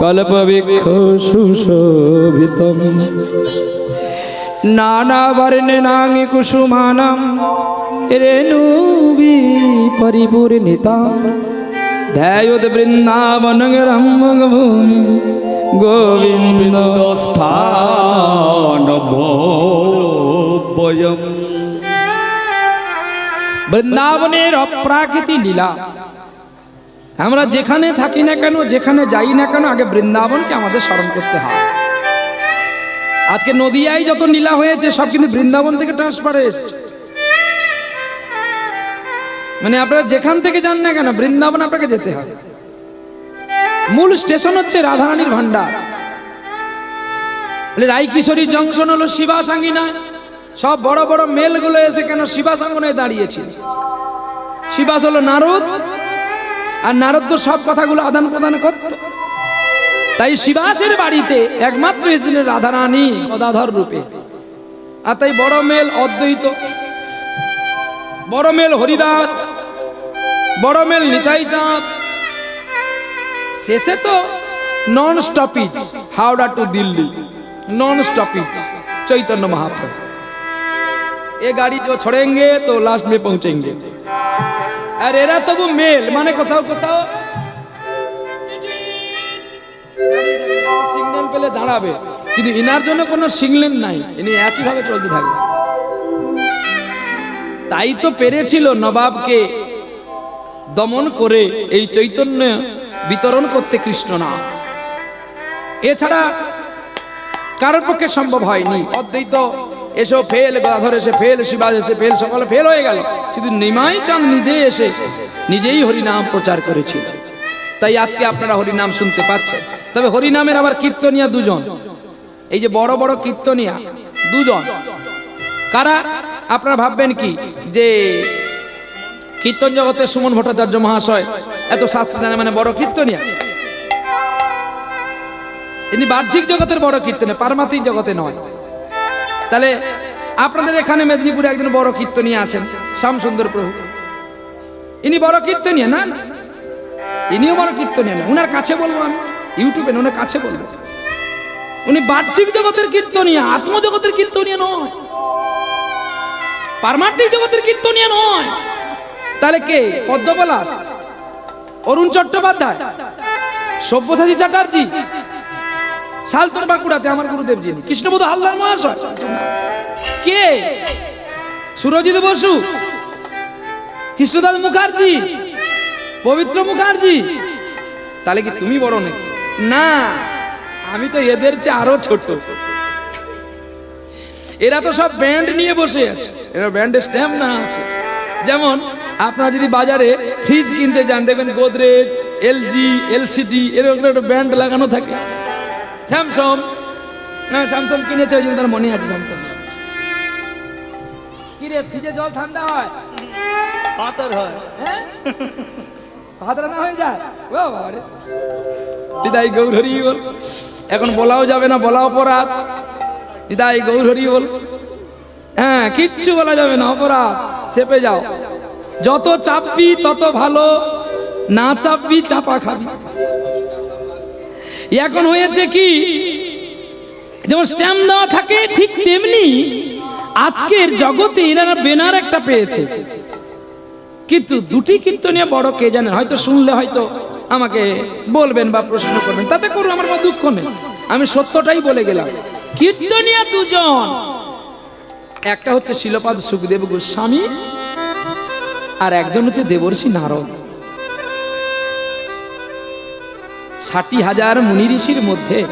কল্পবৃক্ষ সুশোভিতম নানাবর্ণনাঙ্গি কুসুমানাম রেণুবি পরিপূর্ণিতাম। ধ্যায়োদ বৃন্দাবন রম্ভূমি গোবিন্দ স্থান বৃন্দাবনের অপ্রাকৃতি লীলা। আমরা যেখানে থাকি না কেন, যেখানে যাই না কেন, আগে বৃন্দাবনকে আমাদের স্মরণ করতে হয়। আজকে নদিয়ায় যত নীলা হয়েছে, সব কিন্তু বৃন্দাবন থেকে ট্রান্সফার এসেছে মানে আপনারা যেখান থেকে যান না কেন, বৃন্দাবন আপনাকে যেতে হবে মূল স্টেশন হচ্ছে রাধারানীর ভান্ডার রায়কিশোরী জংশন হলো শিবা সাঙ্গিনা। সব বড় বড় মেলগুলো এসে কেন শিবা সাঙ্গনে দাঁড়িয়েছিল? শিবাস হলো নারদ আর নারদ তো সব কথাগুলো আদান প্রদান করত তাই শিবাসের বাড়িতে একমাত্র এসেছিলেন রাধারানী গদাধর রূপে আর তাই বড় মেল অদ্বৈত বড় মেল হরিদাস বড় মেল নিতাই চাঁদ শেষে তো non stoppage Howrah to Delhi non stopping Chaitanya Mahaprabhu ये गाड़ी जो छोड़ेंगे तो लास्ट में पहुंचेंगे আর এরা তবু মেল মানে কোথাও কোথাও সিগন্যাল পেলে দাঁড়াবে। কিন্তু ইনার জন্য কোনো সিগন্যাল নাই, ইনি একইভাবে চলতে থাকবে। তাই তো পেরেছিল নবাবকে দমন করে এই চৈতন্য বিতরণ করতে কৃষ্ণ না এছাড়া কারোর পক্ষে সম্ভব হয়নি। অদ্বৈত এসো, ফেল গদাধর এসে ফেল, শিবাজ এসে ফেল, সকলে ফেল হয়ে গেল। শুধু নিমাই চাঁদ নিজে এসে, নিজেই হরিনাম প্রচার করেছিল তাই আজকে আপনারা হরিনাম শুনতে পাচ্ছেন। তবে হরিনামের আবার কীর্তনিয়া দুজন। এই যে বড় বড় কীর্তনিয়া দুজন। কারা? আপনারা ভাববেন কি? যে কীর্তন জগতের সুমন ভট্টাচার্য মহাশয় এত শাস্ত্র জানে মানে বড় কীর্তনিয়া। ইনি বাহ্যিক জগতের বড় কীর্তনে পারমাত্মিক জগতে নয়। তাহলে আপনাদের এখানে মেদিনীপুরে একজন বড় কীর্তনী আছেন, শ্যামসুন্দর প্রভু। ইনি বড় কীর্তনিয়া না। ইনিও বড় কীর্তনিয়া না? উনার কাছে বলব আমি, ইউটিউবে ওনার কাছে বলব। উনি বাহ্যিক জগতের কীর্তনিয়া, আত্মজগতের কীর্তনিয়া নয়। পারমার্থিক জগতের কীর্তনিয়া নয়। তাহলে কে? পদ্মপলাশ, অরুণ চট্টোপাধ্যায়, সব্যসাচী চ্যাটার্জি শালতর বাঁকুড়াতে আমার গুরুদেব যিনি। কৃষ্ণবোধ হালদার মহাশয়। কে? সুরজিৎ বসু। কৃষ্ণদাস মুখার্জি। পবিত্র মুখার্জি। তাহলে কি তুমি বড় নাকি? না, আমি তো এদের চেয়ে আরও ছোট। এরা তো সব ব্যান্ড নিয়ে বসে আছে। এরা ব্যান্ডের স্ট্যাম্প না আছে। যেমন, আপনারা যদি বাজারে ফ্রিজ কিনতে যান, দেখবেন গোদরেজ এলজি এলসিডি এরকম একটা ব্যান্ড লাগানো থাকে। স্যামসং না স্যামসং কিনেছে ওই জন্য তার মনে আছে স্যামসং কি রে ফ্রিজে জল ঠান্ডা হয়? পাতর হয়। হ্যাঁ? ভাত রান্না হয়ে যায়? বাবা রে বিদায় গৌর হরি বল। এখন বলাও যাবে না বলা অপরাধ। বিদায় গৌর হরি বল। হ্যাঁ কিচ্ছু বলা যাবে না অপরাধ। চেপে যাও। যত চাপবি তত ভালো। না চাপবি চাপা খাবি। এখন হয়েছে কি? যেমন স্ট্যাম্প দেওয়া থাকে, ঠিক তেমনি আজকের জগতে এনারা বেনার একটা পেয়েছে। কিন্তু দুটি কীর্তনিয়া বড় কে জানেন? হয়তো শুনলে হয়তো আমাকে বলবেন বা প্রশ্ন করবেন। তাতে করুন, আমার কোনো দুঃখ নেই। আমি সত্যটাই বলে গেলাম। কীর্তনিয়া দুজন। একটা হচ্ছে শিলপাদ সুখদেব গোস্বামী আর একজন হচ্ছে দেবর্ষী নারদ। ষাটি হাজার মুনি ঋষির মধ্যে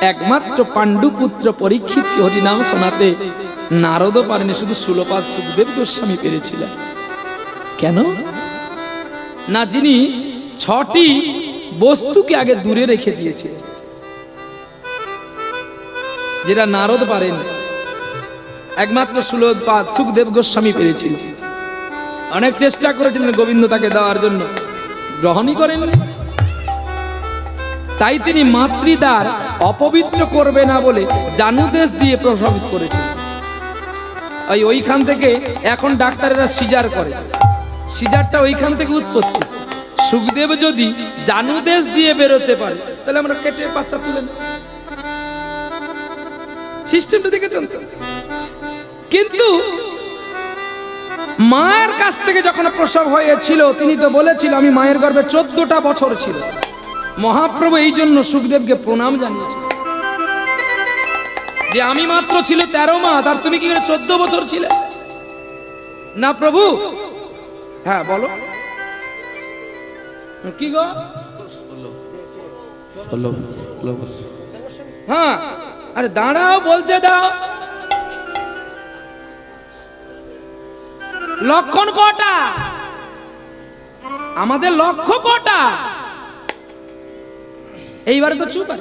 একমাত্র পাণ্ডুপুত্র পরীক্ষিতকে হরিনাম শোনাতে নারদও পারেনি শুধু সুলপাদ সুখদেব গোস্বামী পেরেছিলেন। কেন? না, যিনি ছটি বস্তুকে আগে দূরে রেখে দিয়েছে যেটা নারদ পারেন, একমাত্র সুলোৎপাদ সুখদেব গোস্বামী পেরেছিল অনেক চেষ্টা করেছিলেন গোবিন্দ তাকে দেওয়ার জন্য। গ্রহণই করেননি। তাই তিনি মাতৃদার অপবিত্র করবে না বলে জানুদেশ দিয়ে প্রভাবিত করেছেন। ওই ওইখান থেকে এখন ডাক্তারেরা সিজার করে। সিজারটা ওইখান থেকে উৎপত্তি। সুখদেব যদি জানুদেশ দিয়ে বেরোতে পারে, তাহলে আমরা কেটে বাচ্চা তুলে নেব। সিস্টেমটা দেখেছেন তো? কিন্তু মায়ের কাছ থেকে যখন প্রসব হয়েছিল, তিনি তো বলেছিল, আমি মায়ের গর্ভে চোদ্দটা বছর ছিল। মহাপ্রভু এই জন্য সুখদেবকে প্রণাম জানিয়েছে যে আমি মাত্র ছিল তেরো মাস আর তুমি কি করে চোদ্দ বছর ছিলে? না প্রভু? হ্যাঁ বলো। কি গো? হ্যাঁ আরে দাঁড়াও বলতে দাও। লক্ষণ কটা? আমাদের লক্ষ্য কটা? এইবারে তো চুপ আর।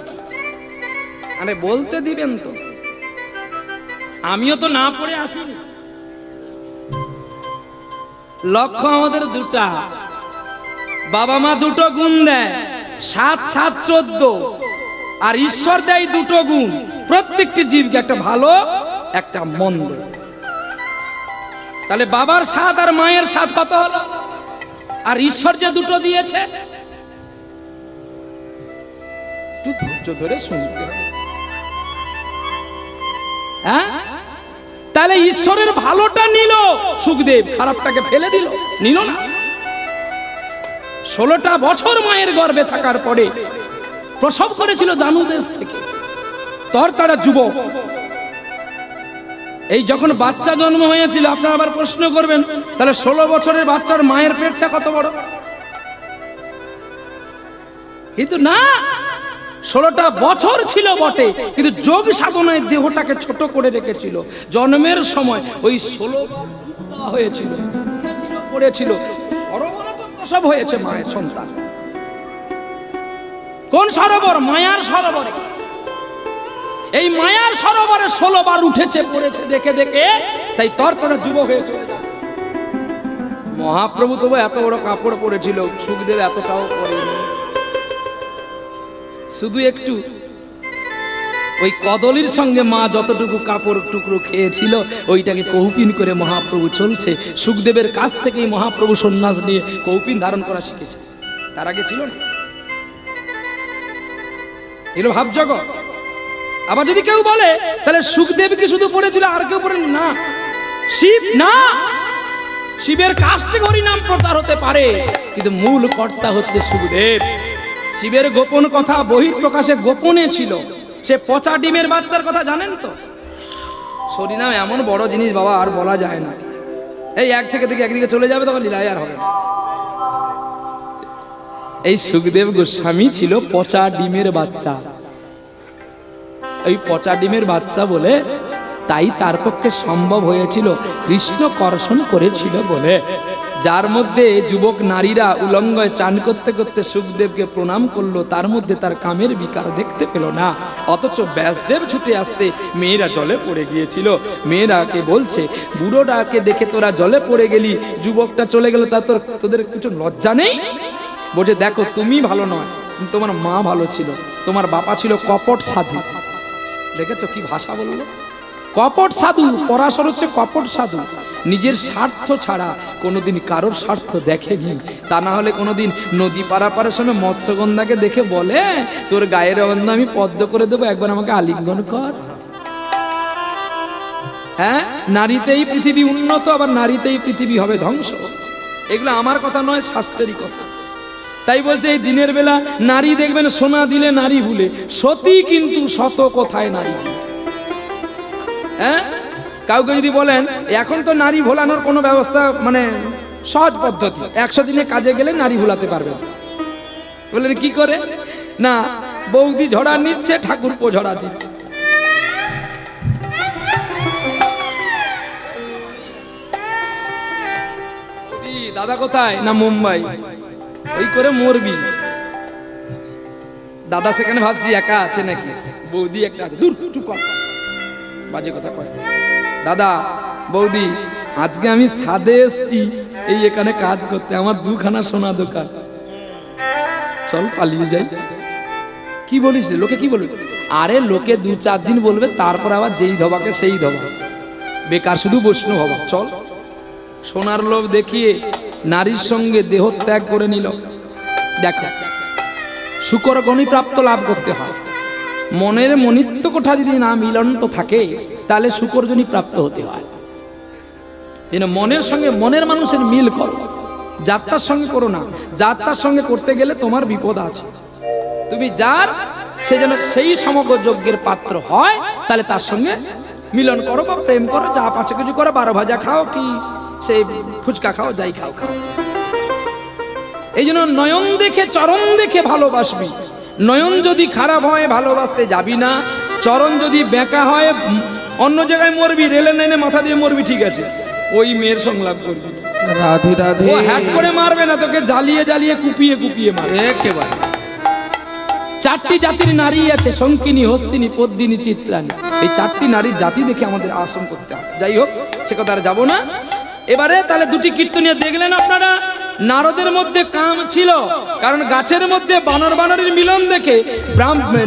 আরে বলতে দিবেন তো। আমিও তো না পড়ে আসিনি লক্ষ্য আমাদের দুটা। বাবা মা দুটো গুণ দেয় সাত সাত চোদ্দ। আর ঈশ্বর দেয় দুটো গুণ। প্রত্যেকটি জীবকে একটা ভালো একটা মন্দ। তাহলে বাবার স্বাদ আর মায়ের স্বাদ কত হলো? আর ঈশ্বর যে দুটো দিয়েছে একটু ধৈর্য ধরে শুনতে হবে। হ্যাঁ? তাহলে ঈশ্বরের ভালোটা নিল। সুখদেব খারাপটাকে ফেলে দিল। নিল না। ষোলোটা বছর মায়ের গর্ভে থাকার পরে প্রসব করেছিল জানু দেশ থেকে। তর তারা যুবক। এই যখন বাচ্চা জন্ম হয়েছিল, আপনারা আবার প্রশ্ন করবেন, তাহলে ষোলো বছরের বাচ্চার মায়ের পেটটা কত বড়? কিন্তু না! ষোলোটা বছর ছিল বটে, কিন্তু যোগ সাধনায় দেহটাকে ছোট করে রেখেছিল। জন্মের সময় ওই ষোলো হয়েছিল পড়েছিল প্রসব হয়েছে মায়ের সন্তান। কোন সরোবর? মায়ার সরোবরে। এই মায়ার সরোবরে ষোলো বার উঠেছে, পড়েছে, দেখে দেখে, তাই তরতরে যুব হয়ে চলে যাচ্ছে। মহাপ্রভু তবু এত বড় কাপড় পরেছিল, সুখদেব এতটাও পরেনি শুধু একটু। ওই কদলির সঙ্গে মা যতটুকু কাপড় টুকরো খেয়েছিল, ওইটাকে কৌপিন করে মহাপ্রভু চলছে। সুখদেবের কাছ থেকেই মহাপ্রভু সন্ন্যাস নিয়ে কৌপিন ধারণ করা শিখেছে। তার আগে ছিল না। এলো ভাবজগৎ আবার যদি কেউ বলে, তাহলে সুখদেব কি শুধু পড়েছিল, আর কেউ পড়েন? না। শিব? না। শিবের কাছ থেকে হরিনাম প্রচার হতে পারে, কিন্তু মূল কর্তা হচ্ছে সুখদেব। শিবের গোপন কথা বহির প্রকাশে গোপনে ছিল। সে পচা ডিমের বাচ্চার কথা জানেন তো? হরিনাম এমন বড় জিনিস বাবা আর বলা যায় না। এই এক থেকে থেকে একদিকে চলে যাবে তখন লীলায় আর হবে এই সুখদেব গোস্বামী ছিল পচা ডিমের বাচ্চা। এই পচা ডিমের বাচ্চা বলে তাই তার পক্ষে সম্ভব হয়েছিল কৃষ্ণ কর্ষণ করেছিল বলে। যার মধ্যে যুবক নারীরা উলঙ্গয় চান করতে করতে সুখদেবকে প্রণাম করল, তার মধ্যে তার কামের বিকার দেখতে পেল না। অথচ ব্যাসদেব ছুটে আসতে মেয়েরা জলে পড়ে গিয়েছিল। মেয়েরাকে বলছে বুড়োটাকে দেখে তোরা জলে পড়ে গেলি, যুবকটা চলে গেল, তা তোর, তোদের কিছু লজ্জা নেই? বলছে, দেখো, তুমি ভালো নয়, তোমার মা ভালো ছিল, তোমার বাবা ছিল কপট সাধু। দেখেছ কি ভাষা বলল? কপট সাধু, পরাশর হচ্ছে কপট সাধু। নিজের স্বার্থ ছাড়া কোনোদিন কারোর স্বার্থ দেখেনি। তা না হলে কোনোদিন নদী পারাপারের সময় মৎস্যগন্ধাকে দেখে বলে, তোর গায়ের অন্ধ আমি পদ্ম করে দেবো, একবার আমাকে আলিঙ্গন কর। হ্যাঁ? নারীতেই পৃথিবী উন্নত, আবার নারীতেই পৃথিবী হবে ধ্বংস। এগুলো আমার কথা নয়, শাস্ত্রেরই কথা। তাই বলছে, এই দিনের বেলা নারী দেখবেন, সোনা দিলে নারী ভুলে। সতী কিন্তু শত কোথায় নারী ভুলে। হ্যাঁ? কাউকে যদি বলেন, এখন তো নারী ভোলানোর কোনো ব্যবস্থা মানে সহজ পদ্ধতি। একশো দিনে কাজে গেলে নারী ভোলাতে পারবে বললেন কি করে? না, বৌদি ঝড়া নিচ্ছে, ঠাকুরপো ঝড়া দিচ্ছে। দাদা কোথায়? না, মুম্বাই। ওই করে মরবি। দাদা সেখানে ভাবছি, একা আছে নাকি? বৌদি একটা আছে। দূর চুপ বাজে কথা কয়। দাদা, বৌদি, আজকে আমি সাদে এসছি, এই এখানে কাজ করতে, আমার দুখানা সোনা দোকান। চল পালিয়ে যাই। কি বলিস লোকে কি বলবে? আরে লোকে দু চার দিন বলবে, তারপর আবার যেই ধবাকে সেই ধবা। বেকার শুধু বৈষ্ণব হবা। চল। সোনার লোভ দেখিয়ে নারীর সঙ্গে দেহ ত্যাগ করে নিল। দেখো, শুকর গণিপ্রাপ্ত লাভ করতে হয়। মনের মনিত্ব কোঠা যদি না মিলন্ত থাকে, তাহলে শুকরজনী প্রাপ্ত হতে হয়। যেন মনের সঙ্গে মনের মানুষের মিল করো। যাত্রার সঙ্গে করো না যাত্রার সঙ্গে করতে গেলে তোমার বিপদ আছে। তুমি যার, সে যেন সেই সমগ্র যজ্ঞের পাত্র হয়, তাহলে তার সঙ্গে মিলন করো বা প্রেম করো যা পাশে কিছু করো, বারো ভাজা খাও কি সেই ফুচকা খাও, যাই খাও খাও। এই জন্য নয়ন দেখে, চরণ দেখে ভালোবাসবি। নয়ন যদি খারাপ হয় ভালোবাসতে যাবি না। চরণ যদি বেঁকা হয় অন্য জায়গায় মরবি রেলের লাইনে মাথা দিয়ে মরবি ঠিক আছে। ওই মেয়ের সংলাপ করবি। রাধে রাধে। হ্যাক করে মারবে না তোকে জ্বালিয়ে জ্বালিয়ে কুপিয়ে কুপিয়ে মারবে। একেবারে। চারটি জাতির নারী আছে শঙ্কিনী হস্তিনী পদ্মিনী চিত্রানী। এই চারটি নারীর জাতি দেখে আমাদের আসন করতে হবে। যাই হোক সে কথা আর যাব না। এবারে তাহলে দুটি কীর্তনীয় দেখলেন আপনারা? নারদের মধ্যে কাম ছিল। কারণ গাছের মধ্যে বানর বানরের মিলন দেখে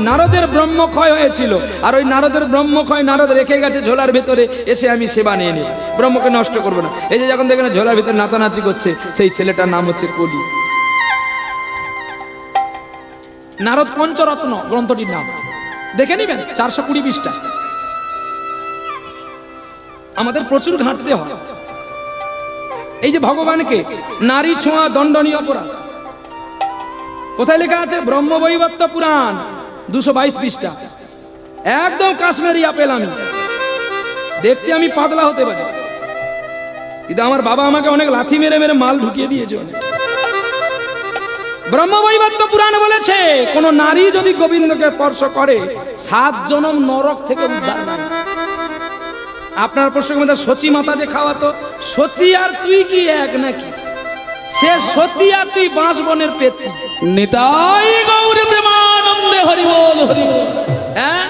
নারদের ব্রহ্মক্ষয় হয়েছিল। আর ওই নারদের ব্রহ্মক্ষয় নারদ রেখে গেছে ঝোলার ভেতরে, এসে আমি সেবা নিয়ে নিই। ব্রহ্মকে নষ্ট করব না। এই যে যখন দেখেন ঝোলার ভেতরে নাচানাচি করছে, সেই ছেলেটার নাম হচ্ছে কলি। নারদ পঞ্চরত্ন গ্রন্থটির নাম। দেখে নিবেন, চারশো কুড়ি বিশটা আমাদের প্রচুর ঘাঁটতে হয়। এই যে ভগবানকে, নারী ছোঁয়া দণ্ডনীয় অপরাধ। কোথায় লেখা আছে? ব্রহ্মবৈবত্য পুরাণ, দুশো বাইশ পৃষ্ঠা। একদম কাশ্মীরি আপেল আমি। দেখতে আমি পাতলা হতে পারি। কিন্তু আমার বাবা আমাকে অনেক লাথি মেরে মেরে মাল ঢুকিয়ে দিয়েছে অনেক ব্রহ্মবৈবত্য পুরাণ বলেছে, কোন নারী যদি গোবিন্দকে স্পর্শ করে, সাত জনম নরক থেকে উদ্ধার নাই আপনার প্রশ্নের মধ্যে সচি মাতা যে খাওয়াতো সচি আর তুই কি এক নাকি? সে সতী আর তুই বাঁশ বনের পেতি নিতাই গৌর প্রেমানন্দে হরি বল হরি হ্যাঁ?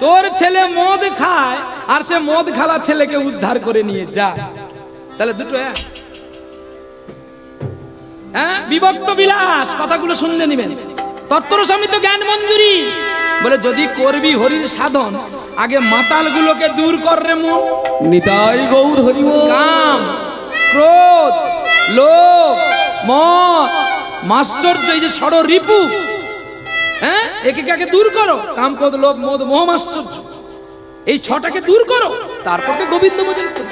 তোর ছেলে মদ খায় আর সে মদ খালা ছেলেকে উদ্ধার করে নিয়ে যা তাহলে দুটো এক হ্যাঁ? বিভক্ত বিলাস কথাগুলো শুনলে নিবেন। তত্ত্ব সমিত জ্ঞান মঞ্জুরি বলে যদি করবি হরির সাধন আগে মাতালগুলোকে দূর কর রে মন। নিতাই গৌর হরি বল। কাম ক্রোধ লোভ মদ মাশ্চর্য এই যে ষড় রিপু। হ্যাঁ? একে কাকে দূর করো। কাম ক্রোধ লোভ মদ মোহ মাশ্চর্য। এই ছটাকে দূর করো। তারপর তো গোবিন্দ ভজন করো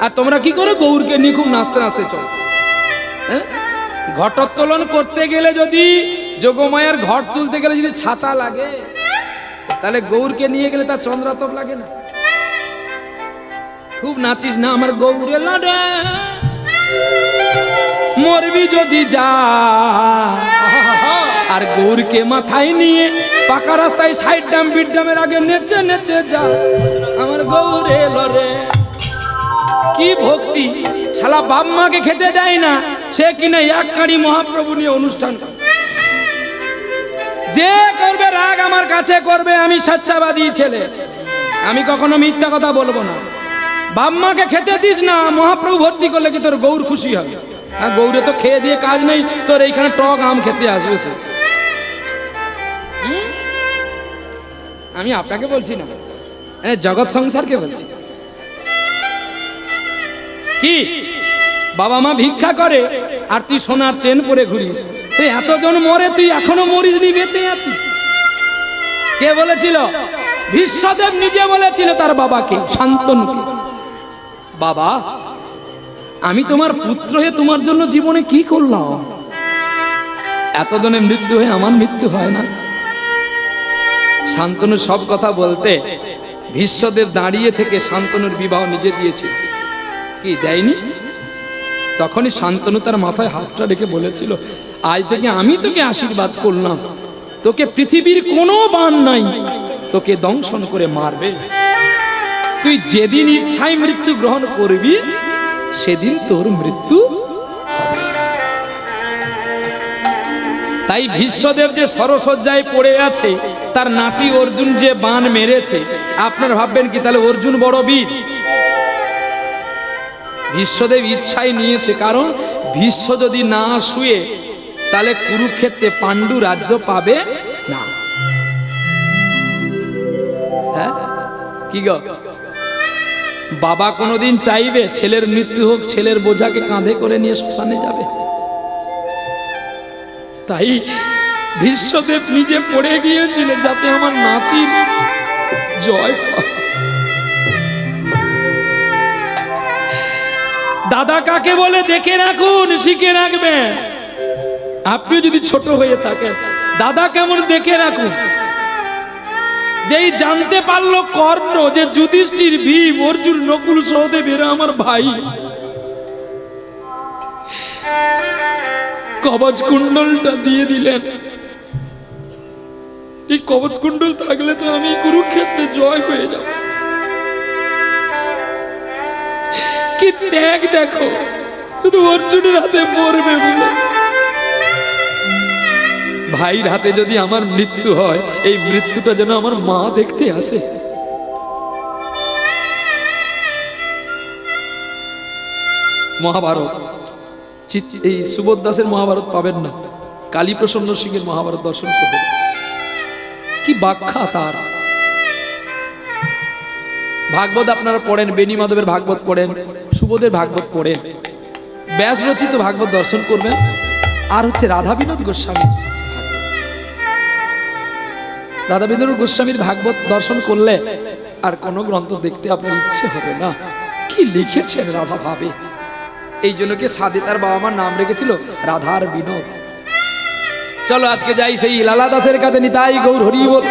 আর তোমরা কি করো? গৌরকে নিয়ে খুব নাচতে নাচতে চলো। হ্যাঁ? ঘটোত্তোলন করতে গেলে যদি যোগমায়ার ঘট তুলতে গেলে যদি ছাতা লাগে তাহলে গৌরকে নিয়ে গেলে তার চন্দ্রাতপ লাগে না। খুব নাচিস না আমার গৌরে লড়ে মরবি যদি যা। আর গৌরকে মাথায় নিয়ে পাকা রাস্তায় সাইড ডাম বিট ডামের আগে নেচে নেচে যা। আমার গৌরে লড়ে কি ভক্তি। শালা বাপ মাকে খেতে দেয় না, সে কিনা এক কাড়ি মহাপ্রভু নিয়ে অনুষ্ঠান যে করবে, রাগ আমার কাছে করবে, আমি স্বেচ্ছাবাদী ছেলে। আমি কখনো মিথ্যা কথা বলব না। বাপ মাকে খেতে দিস না, মহাপ্রভু ভর্তি করলে কি তোর গৌর খুশি হবে? হ্যাঁ গৌরে তো খেয়ে দিয়ে কাজ নেই, তোর এইখানে টক আম খেতে আসবে সে। আমি আপনাকে বলছি না। জগৎ সংসারকে বলছি। কি? বাবা মা ভিক্ষা করে, আর তুই সোনার চেন পরে ঘুরিস। এতজন মরে তুই এখনও মরিস নি বেঁচে আছিস। কে বলেছিল? বিশ্বদেব নিজে বলেছিল তার বাবাকে, শান্তনুকে। বাবা, আমি তোমার পুত্র হয়ে তোমার জন্য জীবনে কি করলাম? এতজনে মৃত্যু হয়ে আমার মৃত্যু হয় না। শান্তনু সব কথা বলতে ভীষ্মদেব দাঁড়িয়ে থেকে শান্তনুর বিবাহ নিজে দিয়েছিল। কি, দেয়নি? তখনই শান্তনু তার মাথায় হাতটা রেখে বলেছিল, আজ থেকে আমি তোকে আশীর্বাদ করলাম। তোকে পৃথিবীর কোনো বান নাই। তোকে দংশন করে মারবে। তুই যেদিন ইচ্ছায় মৃত্যু গ্রহণ করবি, সেদিন তোর মৃত্যু তাই ভীষ্মদেব যে সরসজ্জায় পড়ে আছে, তার নাতি অর্জুন যে বান মেরেছে, আপনার ভাববেন কি, তাহলে অর্জুন বড় বীর? ভীষ্মদেব ইচ্ছাই নিয়েছে, কারণ ভীষ্ম যদি না শুয়ে তাহলে কুরুক্ষেত্রে পাণ্ডু রাজ্য পাবে না। হ্যাঁ? কি বাবা কোনোদিন চাইবে ছেলের মৃত্যু হোক, ছেলের বোঝাকে কাঁধে করে নিয়ে শ্মশানে যাবে। তাই ভীষ্মদেব নিজে পড়ে গিয়েছিলেন যাতে আমার নাতির জয় দাদা কাকে বলে, দেখে রাখুন, শিখে রাখবেন। আপনিও যদি ছোট হয়ে থাকেন, দাদা কেমন দেখে রাখুন। যেই জানতে পারল কর্ণ যে যুধিষ্ঠির ভীম, অর্জুন, নকুল সহদেব, এরা আমার ভাই। কবচ কুণ্ডলটা দিয়ে দিলেন। এই কবচ কুণ্ডল থাকলে তো আমি কুরুক্ষেত্রে জয় হয়ে যাব। কি ত্যাগ দেখো, শুধু অর্জুনের হাতে মরবে বলে। ভাইয়ের হাতে যদি আমার মৃত্যু হয়, এই মৃত্যুটা যেন আমার মা দেখতে আসে। মহাভারত। এই সুবোধ দাসের মহাভারত পাবেন না। কালীপ্রসন্ন সিং এর মহাভারত দর্শন করবেন। কি ব্যাখ্যা তার। ভাগবত আপনারা পড়েন, বেণী মাধবের ভাগবত পড়েন, সুবোধের ভাগবত পড়েন। ব্যাস রচিত ভাগবত দর্শন করবেন। আর হচ্ছে রাধা বিনোদ গোস্বামী। রাধা বিনোদ গোস্বামীর ভাগবত দর্শন করলে আর কোনো গ্রন্থ দেখতে আপনার ইচ্ছে হবে না। কি লিখেছেন রাধা ভাবে? এই জন্য কি সাদে তার বাবা মার নাম রেখেছিল রাধার বিনোদ? চলো আজকে যাই সেই লালা দাসের কাছে নিতাই গৌর হরি বল।